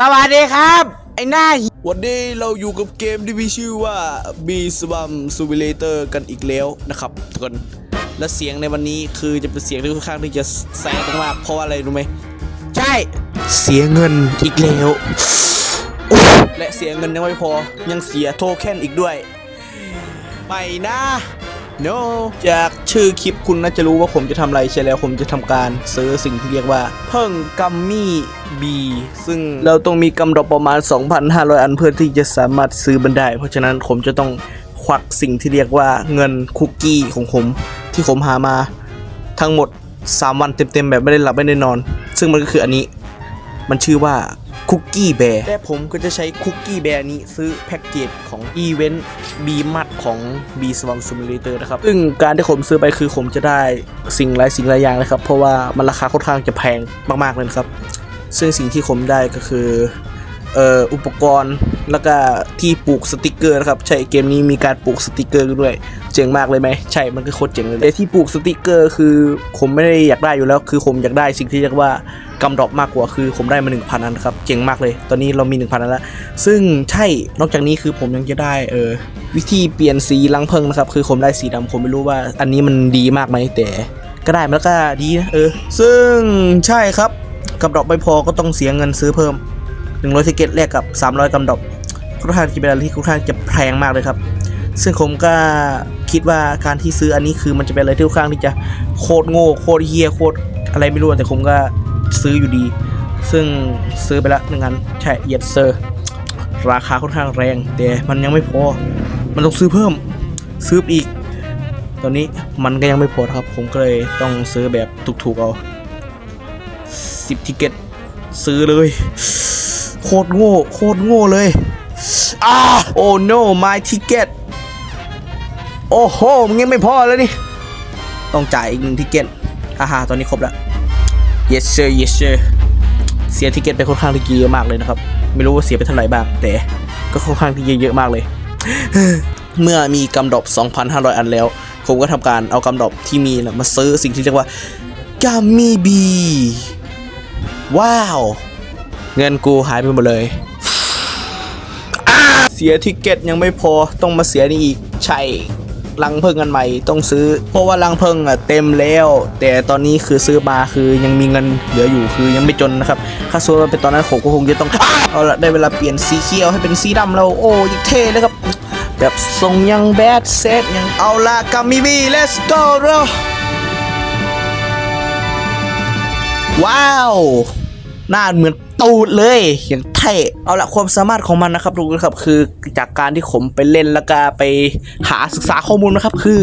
สวัสดีครับ ไอ้หน้าหิวันนี้เราอยู่กับเกมที่มีชื่อว่า b s w a m Simulator กันอีกแล้วนะครับทุกคนและเสียงในวันนี้คือจะเป็นเสียงที่ค่อนข้างที่จะแสบมากๆเพราะว่าอะไรรู้ไหมใช่ เสียเงินอีกแล้วโอ้และเสียเงินยังไม่พอยังเสียโทเค็นอีกด้วยไม่นะ no จากชื่อคลิปคุณน่าจะรู้ว่าผมจะทำอะไรใช่แล้วผมจะทำการซื้อสิ่งที่เรียกว่า เพิ่งกัมมี่บีซึ่งเราต้องมีกำดอกประมาณ 2,500 อันเพื่อที่จะสามารถซื้อมันได้ เพราะฉะนั้นผมจะต้องควักสิ่งที่เรียกว่าเงินคุกกี้ของผม ที่ผมหามาทั้งหมด 3 วันเต็มๆแบบไม่ได้หลับไม่ได้นอน ซึ่งมันก็คืออันนี้ มันชื่อว่า คุกกี้แบร์และผมก็จะใช้คุกกี้แบร์นี้ซื้อแพ็กเกจของอีเวนต์บีมัดของบีสวังซูมิเลเตอร์นะครับ ซึ่งการที่ผมซื้อไปคือผมจะได้สิ่งหลายสิ่งหลายอย่างเลยครับ เพราะว่ามันราคาค่อนข้างจะแพงมากๆเลยครับ ซึ่งสิ่งที่ผมได้ก็คือเอ่ออุปกรณ์ แล้วก็ที่ปลูกสติกเกอร์นะครับ ใช่เกมนี้มีการปลูกสติกเกอร์ด้วย เจ๋งมากเลยไหม ใช่ มันก็โคตรเจ๋งเลยแต่ที่ปลูกสติกเกอร์คือ ผมไม่ได้อยากได้อยู่แล้ว คือผมอยากได้สิ่งที่เรียกว่ากำดรอปมากกว่า คือผมได้มา 1,000 อันครับ เจ๋งมากเลย ตอนนี้เรามี 1,000 อันแล้ว ซึ่งใช่ นอกจากนี้คือผมยังจะได้เออวิธีเปลี่ยนสีลังเพิงนะครับ คือผมได้สีดำผมไม่รู้ว่า อันนี้มันดีมากไหมแต่ก็ได้แล้วก็ดีนะเออ ซึ่งใช่ครับกำดรอปไม่พอก็ต้องเสียเงินซื้อเพิ่ม 100ทิเก็ตแลกกับ 300กำดอป ค่อนข้างจะเป็นอะไรที่ค่อนข้างจะแพงมากเลยครับ ซึ่งผมก็คิดว่าการที่ซื้ออันนี้คือมันจะเป็นอะไรที่ค่อนข้างที่จะโคตรโง่โคตรเฮียโคตรอะไรไม่รู้แต่ผมก็ซื้ออยู่ดี ซึ่งซื้อไปละหนึ่งอันใช่เยสเซอร์ราคาค่อนข้างแรงแต่มันยังไม่พอ มันต้องซื้อเพิ่มซื้ออีก ตอนนี้มันก็ยังไม่พอครับ ผมก็เลยต้องซื้อแบบถูกๆเอา10ทิเก็ตซื้อเลย โคตรโง่ โคตรโง่เลย อาโอ้ no my ticket โอ้โหมันยังไม่พอแล้วนี่ ต้องจ่ายอีกหนึ่งทิเก็ตฮ่าฮ่าตอนนี้ครบแล้ว yes sir yes sir เสียทิเก็ตไปค่อนข้างที่เยอะมากเลยนะครับ ไม่รู้ว่าเสียไปเท่าไหร่บ้าง แต่ก็ค่อนข้างที่เยอะมากเลย เมื่อมีกำดอบ 2,500 อันแล้ว ผมก็ทำการเอากำดอบที่มีนะมาซื้อสิ่งที่เรียกว่ากัมมี่บี ว้าว เงินกูหายไปหมดเลย เสียทิกเก็ตยังไม่พอต้องมาเสียนี่อีกใช่ลังเพิ่งอันใหม่ต้องซื้อ เพราะว่าลังเพิ่งอะเต็มแล้ว แต่ตอนนี้คือซื้อมาคือยังมีเงินเหลืออยู่คือยังไม่จนนะครับถ้าซื้อมาเป็นตอนนั้นผมก็คงจะต้องเอาละได้เวลาเปลี่ยนสีเขียวให้เป็นสีดำแล้วโอ้ยเท่เลยครับ แบบทรงยังแบดเซตยังเอาละกามิบี let's go เร็วว้าว หน้าเหมือน ตูดเลยอย่างเท่เอาละความสามารถของมันนะครับทุกคนครับคือจากการที่ผมไปเล่นแล้วก็ไปหาศึกษาข้อมูลนะครับ คือ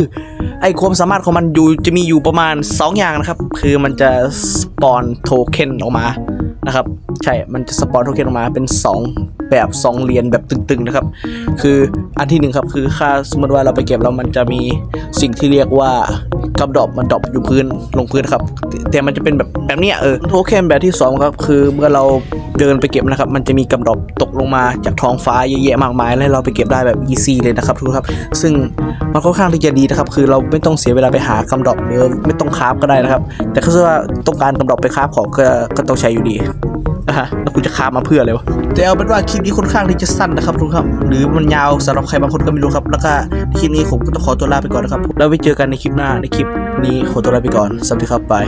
ไอความสามารถของมันอยู่จะมีอยู่ประมาณ 2 อย่างนะครับ คือมันจะสปอนโทเค็นออกมานะครับ ใช่ มันจะสปอนโทเค็นออกมาเป็น 2 แบบ 2เหรียญแบบตึงๆนะครับ คืออันที่หนึ่งครับคือค่าสมมติว่าเราไปเก็บแล้วมันจะมีสิ่งที่เรียกว่า กับดรอปมันดรอปอยู่พื้นลงพื้นครับ แต่มันจะเป็นแบบแบบนี้เออโทเค็นแบบที่สองครับคือเมื่อเราเดินไปเก็บนะครับ มันจะมีกำดรอปตกลงมาจากท้องฟ้าเยอะแยะมากมายแล้วเราไปเก็บได้แบบอีซี่เลยนะครับทุกครับ ซึ่งมันค่อนข้างที่จะดีนะครับ คือเราไม่ต้องเสียเวลาไปหากำดรอปหรือไม่ต้องคราฟก็ได้นะครับ แต่ถ้าว่าต้องการกำดรอปไปคราฟของก็ก็ต้องใช้อยู่ดี นะฮะแล้วกูจะคามาเพื่ออะไรวะแต่เอาเป็นว่าคลิปนี้ค่อนข้างที่จะสั้นนะครับทุกครับ หรือมันยาวสำหรับใครบางคนก็ไม่รู้ครับ แล้วก็คลิปนี้ผมก็ต้องขอตัวลาไปก่อนนะครับ แล้วไว้เจอกันในคลิปหน้าในคลิปนี้ขอตัวลาไปก่อนสวัสดีครับบาย